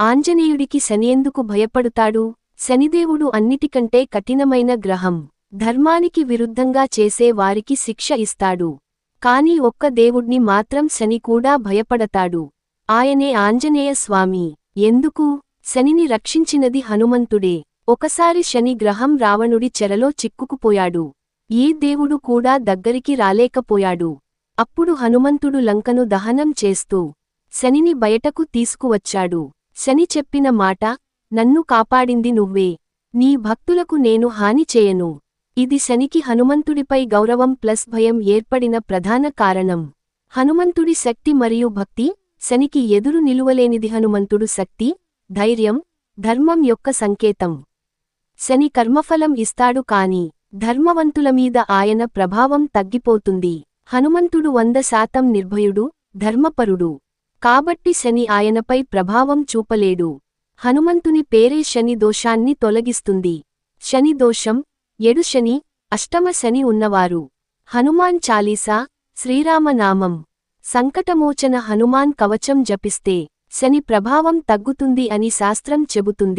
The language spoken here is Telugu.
ఆంజనేయుడికి శనియెందుకు భయపడుతాడు? శనిదేవుడు అన్నిటికంటే కఠినమైన గ్రహం. ధర్మానికి విరుద్ధంగా చేసే వారికి శిక్ష ఇస్తాడు. కాని ఒక్క దేవుణ్ణి మాత్రం శని కూడా భయపడతాడు. ఆయనే ఆంజనేయ స్వామి. ఎందుకు? శనిని రక్షించినది హనుమంతుడే. ఒకసారి శని గ్రహం రావణుడి చెరలో చిక్కుకుపోయాడు. ఈ దేవుడు కూడా దగ్గరికి రాలేకపోయాడు. అప్పుడు హనుమంతుడు లంకను దహనం చేస్తూ శనిని బయటకు తీసుకువచ్చాడు. శని చెప్పిన మాట నన్ను కాపాడింది నువ్వే. నీ భక్తులకు నేను హాని చేయను. ఇది శనికి హనుమంతుడిపై గౌరవం ప్లస్ భయం ఏర్పడిన ప్రధాన కారణం. హనుమంతుడి శక్తి మరియు భక్తి శనికి ఎదురు నిలువలేనిది హనుమంతుడు శక్తి ధైర్యం ధర్మం యొక్క సంకేతం. శని కర్మఫలం ఇస్తాడు కాని ధర్మవంతుల మీద ఆయన ప్రభావం తగ్గిపోతుంది. హనుమంతుడు వంద శాతం నిర్భయుడు ధర్మపరుడు. కాబట్టి శని ఆయనపై ప్రభావం చూపలేడు. హనుమంతుని పేరే శని దోషాన్ని తొలగిస్తుంది. శని దోషం ఎడు శని అష్టమ శని ఉన్నవారు. హనుమాన్ చాలీసా శ్రీరామనామం. సంకటమోచన హనుమాన్ కవచం జపిస్తే శని ప్రభావం తగ్గుతుంది అని శాస్త్రం చెబుతుంది.